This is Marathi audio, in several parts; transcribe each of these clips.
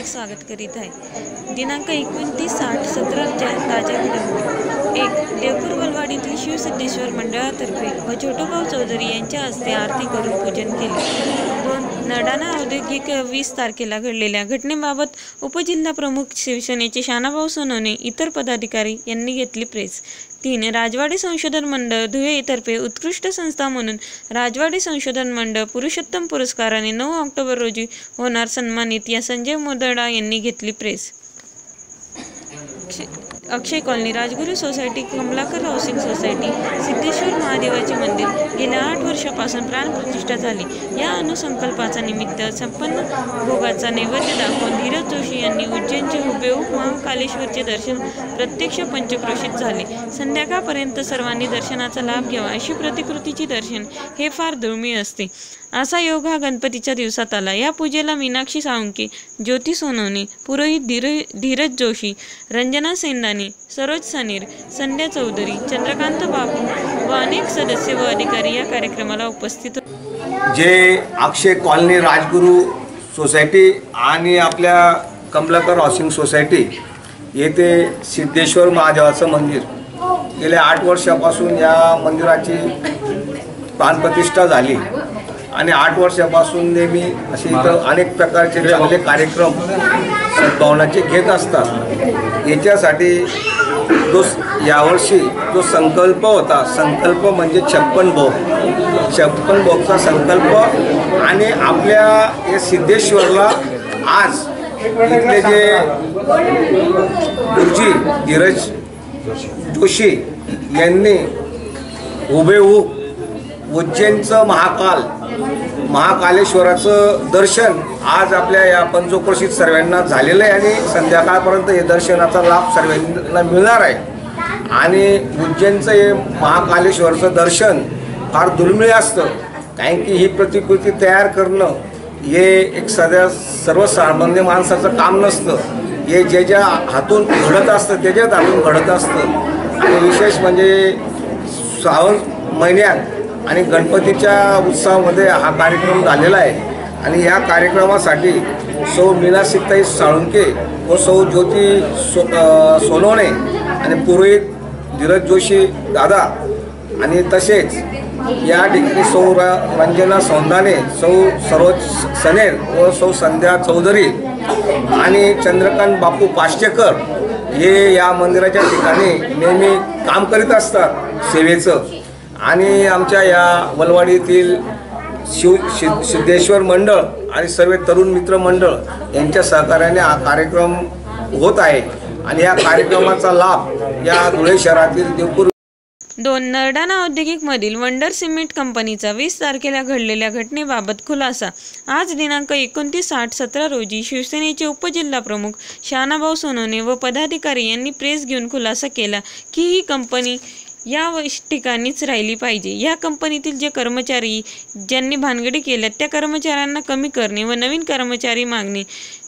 हार्दिक स्वागत करीत आहे. दिनांक एकोणतीस साठ सतराच्या ताज्या घडामोडी. एक देवपूर बलवाडीतील शिवसिद्धेश्वर मंडळातर्फे व छोटोभाऊ चौधरी यांच्या हस्ते आरती करून पूजन केले. नडाणा औद्योगिक वीस तारखेला घडलेल्या घटनेबाबत उपजिल्हा प्रमुख शिवसेनेचे शानाभाऊ सोनवणे इतर पदाधिकारी यांनी घेतली प्रेस. तीन राजवाडी संशोधन मंडळ धुळेतर्फे उत्कृष्ट संस्था म्हणून राजवाडी संशोधन मंडळ पुरुषोत्तम पुरस्काराने नऊ ऑक्टोबर रोजी होणार सन्मानित या संजय मोदडा यांनी घेतली press. Akshay- colony Rajguru society Kamalakar housing society Siddheshwar महादेवाचे मंदिर गेल्या आठ वर्षापासून प्राणप्रतिष्ठा झाली. या अनुसंकल्पाचा निमित्त संपन्न भोगाचा नैवेद्य दाखवून धीरज जोशी यांनी उज्जैनचे हुबेहूब महाकालेश्वरचे दर्शन प्रत्यक्ष पंचक्रोशीत झाले. संध्याकाळपर्यंत सर्वांनी दर्शनाचा लाभ घ्यावा अशी प्रतिकृतीची दर्शन हे फार दुर्मिळ असते. असा योग हा गणपतीच्या दिवसात आला. या पूजेला मीनाक्षी साळुंके ज्योती सोनवणे पुरोहित धीर धीरज जोशी रंजना सेंदाने सरोज सनीर संध्या चौधरी चंद्रकांत बाबू व अनेक सदस्य व अधिकारी या कार्यक्रमाला उपस्थित होते. जे अक्षय कॉलनी राजगुरू सोसायटी आणि आपल्या कमलाकर हाऊसिंग सोसायटी येथे सिद्धेश्वर महादेवाचं मंदिर. गेल्या आठ वर्षापासून या मंदिराची प्राणप्रतिष्ठा झाली आणि आठ वर्षापासून नेहमी असे इतर अनेक प्रकारचे चांगले कार्यक्रम सद्भावनाचे घेत असतात. याच्यासाठी जो यावर्षी जो संकल्प होता संकल्प म्हणजे छप्पन भोग. छप्पन भोगचा संकल्प आणि आपल्या या सिद्धेश्वरला आज इथले जे गुरुजी धीरज जोशी यांनी हुबेहूब उज्जैनचं महाकाल महाकालेश्वराचं दर्शन आज आपल्या या पंचक्रोशीत सर्वांना झालेलं आहे आणि संध्याकाळपर्यंत हे दर्शनाचा लाभ सर्वांना मिळणार आहे. आणि उज्जैनचं हे महाकालेश्वरचं दर्शन फार दुर्मिळ असतं कारण की ही प्रतिकृती तयार करणं हे एक सध्या सर्वसामान्य माणसाचं काम नसतं. हे जे ज्या हातून घडत असतं त्याच्याच हातून घडत असतं. आणि विशेष म्हणजे श्रावण महिन्यात आणि गणपतीच्या उत्सवामध्ये हा कार्यक्रम झालेला आहे. आणि या कार्यक्रमासाठी सौ मीना सीताई साळुंके व सौ ज्योती सो सोनवणे आणि पुरोहित धीरज जोशी दादा आणि तसेच या ठिकाणी सौ रंजना सौंदाने सौ सरोज सनेर व सौ संध्या चौधरी आणि चंद्रकांत बापू पाष्टेकर हे या मंदिराच्या ठिकाणी नेहमी काम करीत असतात सेवेचं. आणि आमच्या या वलवाडीतील शिव सिद्ध सिद्धेश्वर मंडळ आणि सर्व तरुण मित्र मंडळ यांच्या सहकार्याने हा कार्यक्रम होत आहे. आणि या कार्यक्रमाचा लाभ या धुळे शहरातील देवपूर दोन नरडाणा औद्योगिक मधील वंडर सिमेंट कंपनीचा वीस तारखेला घडलेल्या घटनेबाबत खुलासा. आज दिनांक एकोणतीस आठ सतरा रोजी शिवसेनेचे उपजिल्हा प्रमुख शहानाभाऊ सोनवणे व पदाधिकारी यांनी प्रेस घेऊन खुलासा केला की ही कंपनी या ठिकाणीच राहिली पाहिजे. या कंपनीतील जे कर्मचारी ज्यांनी भानगडी केल्या त्या कर्मचाऱ्यांना कमी करणे व नवीन कर्मचारी मागणे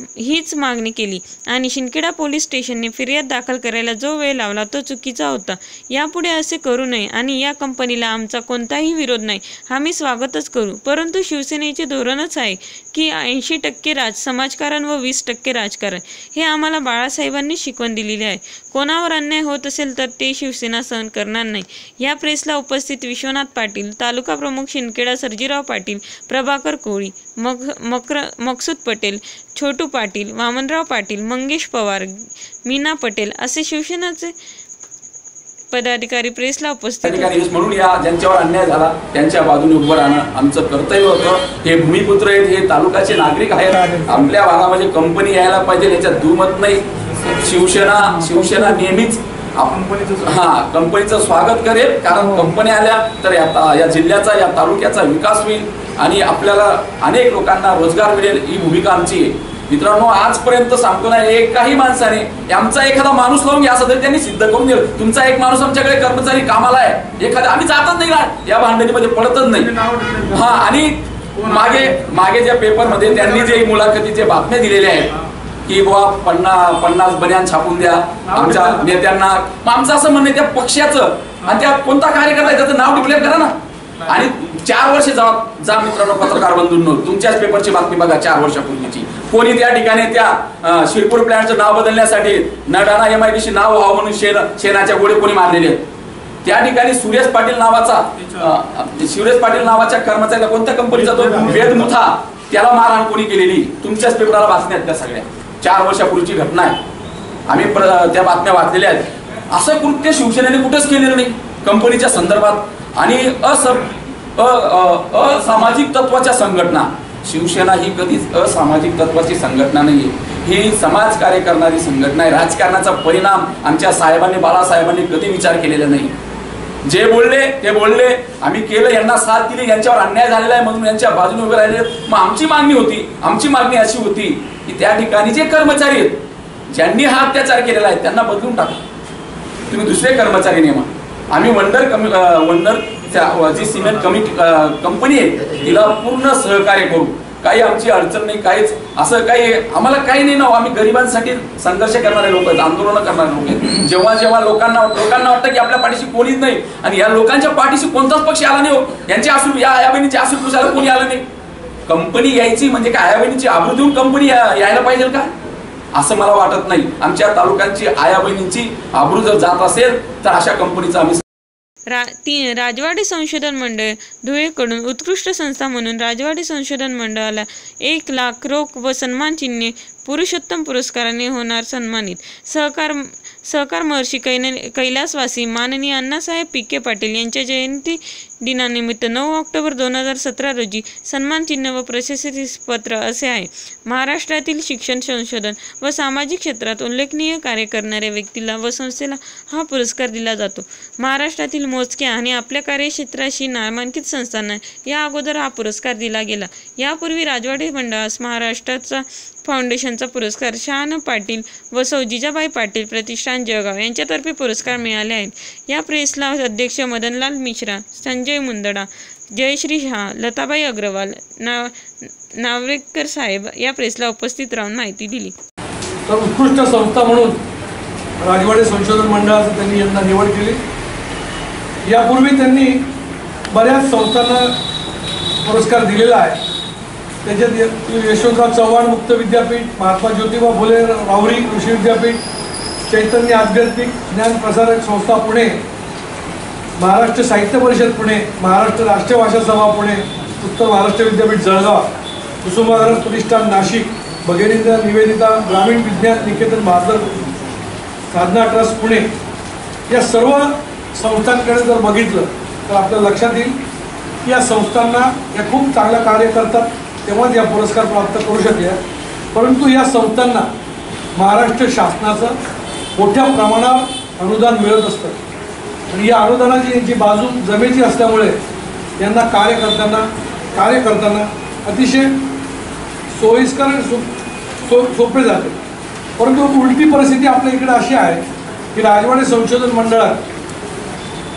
हीच मागणी केली. आणि शिंदखेडा पोलीस स्टेशनने फिर्याद दाखल करायला जो वेळ लावला तो चुकीचा होता. यापुढे असे करू नये आणि या कंपनीला आमचा कोणताही विरोध नाही. आम्ही स्वागतच करू. परंतु शिवसेनेचे धोरणच आहे की ऐंशी टक्के राज समाजकारण व वीस टक्के राजकारण. हे आम्हाला बाळासाहेबांनी शिकवण दिलेली आहे. कोणावर अन्याय होत असेल तर ते शिवसेना सहन करणार नाही. या प्रेसला उपस्थित विश्वनाथ पाटील तालुका प्रमुख शिंदखेडा सर्जीराव पाटील प्रभाकर कोळी मग मकर मकसूद पटेल छोटू पाटील वामनराव पाटील मंगेश पवार मीना पटेल असे शिवसेनाचे पदाधिकारी प्रेसला उपस्थित म्हणून या ज्यांच्यावर अन्याय झाला त्यांच्या बाजूने उभं राहणं आमचं कर्तव्य होतं. हे भूमिपुत्र आहेत हे तालुक्याचे नागरिक आहेत. आपल्या भागामध्ये कंपनी यायला पाहिजे याच्यात दुमत नाही. शिवसेना शिवसेना नेहमीच आपण हा कंपनीचं स्वागत करेल. कारण कंपनी आल्या तर या या जिल्ह्याचा या तालुक्याचा विकास होईल. आणि आपल्याला अनेक लोकांना रोजगार मिळेल ही भूमिका आमची आहे. मित्रांनो आजपर्यंत सांगतो ना एकाही माणसाने आमचा एखादा माणूस लावून घ्या तरी त्यांनी सिद्ध करून दिलं. तुमचा एक माणूस आमच्याकडे कर्मचारी कामाला आहे. एखादा आम्ही जातच नाही ना. या भांडणीमध्ये पडतच नाही. हा आणि मागे मागे ज्या पेपरमध्ये त्यांनी जे मुलाखतीचे बातम्या दिलेल्या आहेत की बुवा पन्नास पन्नास बन्यान छापून द्या. आमच्या नेत्यांना आमचं असं म्हणणं आहे त्या पक्षाचं आणि त्या कोणता कार्यकर्ता आहे त्याचं नाव डिक्लेअर करा ना. आणि चार वर्ष जा जा मित्रांनो पत्रकार बंधूंनो तुमच्याच पेपरची बातमी बघा चार वर्षापूर्वीची. कोणी त्या ठिकाणी त्या शिरपूर प्लॅनचं नाव बदलण्यासाठी नडाना एम आय डी नाव व्हावं म्हणून शेण शेणाच्या गोळे कोणी मारलेले आहेत? त्या ठिकाणी सुरेश पाटील नावाचा सुरेश पाटील नावाच्या कर्मचाऱ्याला कोणत्या कंपनीचा तो वेदमुथा त्याला मारहाण कोणी केलेली? तुमच्याच पेपराला बातम्या आहेत त्या सगळ्या. चार वर्षापूर्वीची घटना आहे. आम्ही प्र- त्या बातम्या वाचलेल्या आहेत. असं कृत्य शिवसेनेने कुठंच केलेलं नाही कंपनीच्या संदर्भात. आणि अस अ- असामाजिक तत्वाच्या संघटना शिवसेना ही कधीच असामाजिक तत्वाची संघटना नाही ही समाज कार्य करणारी संघटना आहे. राजकारणाचा परिणाम आमच्या साहेबांनी बाळासाहेबांनी कधी विचार केलेला नाही. जे बोलले ते बोलले. आम्ही केलं यांना साथ दिली यांच्यावर अन्याय झालेला आहे म्हणून यांच्या बाजूने उभे राहिले. मग आमची मागणी होती. आमची मागणी अशी होती की त्या ठिकाणी जे कर्मचारी आहेत ज्यांनी हा अत्याचार केलेला आहे त्यांना बदलून टाका. तुम्ही दुसरे कर्मचारी नेमा. आम्ही वंडर कमी वंडर त्या- जी सिमेंट कमी कंपनी आहे तिला पूर्ण सहकार्य करू. काही आमची अडचण नाही काहीच. असं काही आम्हाला काही नाही ना आम्ही गरिबांसाठी संघर्ष करणारे लोक आहेत आंदोलन करणारे लोक आहेत. जेव्हा जेव्हा लोकांना लोकांना वाटतं की आपल्या पाठीशी कोणीच नाही आणि या लोकांच्या पाठीशी कोणताच पक्ष आला नाही हो. यांची आसू या या बहिणीची आसू पुरुषाला कोणी आलं नाही. कंपनी यायची म्हणजे काय आया बहिणीची आबरू देऊन कंपनी यायला पाहिजे का? असं मला वाटत नाही. आमच्या तालुक्यांची आया बहिणींची आबरू जर जात असेल तर अशा कंपनीचा आम्ही रा ती राजवाडी संशोधन मंडळ धुळेकडून उत्कृष्ट संस्था म्हणून राजवाडी संशोधन मंडळाला एक लाख रोख व सन्मानचिन्हे पुरुषोत्तम पुरस्काराने होणार सन्मानित. सहकार सहकार महर्षी कैन कैलासवासी माननीय अण्णासाहेब पिके पाटील यांच्या जयंती दिनानिमित्त नऊ ऑक्टोबर दोन हजार सतरा रोजी सन्मान चिन्ह व प्रशस्तीपत्र असे आहे. महाराष्ट्रातील शिक्षण संशोधन व सामाजिक क्षेत्रात उल्लेखनीय कार्य करणाऱ्या व्यक्तीला व संस्थेला हा पुरस्कार दिला जातो. महाराष्ट्रातील मोजक्या आणि आपल्या कार्यक्षेत्राशी नामांकित संस्थांना या अगोदर हा पुरस्कार दिला गेला. यापूर्वी राजवाडे मंडळास महाराष्ट्राचा फाउंडेशनचा पुरस्कार शहान पाटील व सौ जिजाबाई पाटील प्रतिष्ठान जळगाव यांच्यातर्फे पुरस्कार मिळाले आहेत. या प्रेसला अध्यक्ष मदनलाल मिश्रा संजय संजय मुंदडा जयश्री शहा लताबाई अग्रवाल ना नावरेकर साहेब या प्रेसला उपस्थित राहून माहिती दिली. तर उत्कृष्ट संस्था म्हणून राजवाडे संशोधन मंडळाचं त्यांनी यंदा निवड केली. यापूर्वी त्यांनी बऱ्याच संस्थांना पुरस्कार दिलेला आहे. त्याच्यात यशवंतराव चव्हाण मुक्त विद्यापीठ महात्मा ज्योतिबा फुले राहुरी कृषी विद्यापीठ चैतन्य आध्यात्मिक ज्ञान प्रसारक संस्था पुणे महाराष्ट्र साहित्य परिषद पुणे महाराष्ट्र राष्ट्रीय भाषा सभा पुणे उत्तर महाराष्ट्र विद्यापीठ जळगाव कुसुमाग्रज प्रतिष्ठान नाशिक भगिनींद्र निवेदिता ग्रामीण विज्ञान निकेतन बहादर साधना ट्रस्ट पुणे. या सर्व संस्थांकडे जर बघितलं तर आपल्या लक्षात येईल की या संस्थांना या खूप चांगलं कार्य करतात तेव्हाच या पुरस्कार प्राप्त करू शकले. परंतु या संस्थांना महाराष्ट्र शासनाचं मोठ्या प्रमाणावर अनुदान मिळत असतं. आणि या अनुदानाची यांची बाजू जमेची असल्यामुळे यांना कार्य करताना कार्य करताना अतिशय सोयीस्कर आणि सो सो सोपे जाते परंतु उलटी परिस्थिती आपल्या इकडे अशी आहे की राजवाडे संशोधन मंडळात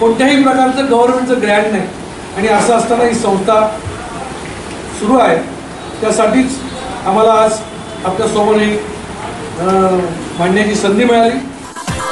कोणत्याही प्रकारचं गव्हर्नमेंटचं ग्रँड नाही. आणि असं असताना ही संस्था सुरू आहे. त्यासाठीच आम्हाला आज आपल्यासोबत ही मांडण्याची संधी मिळाली.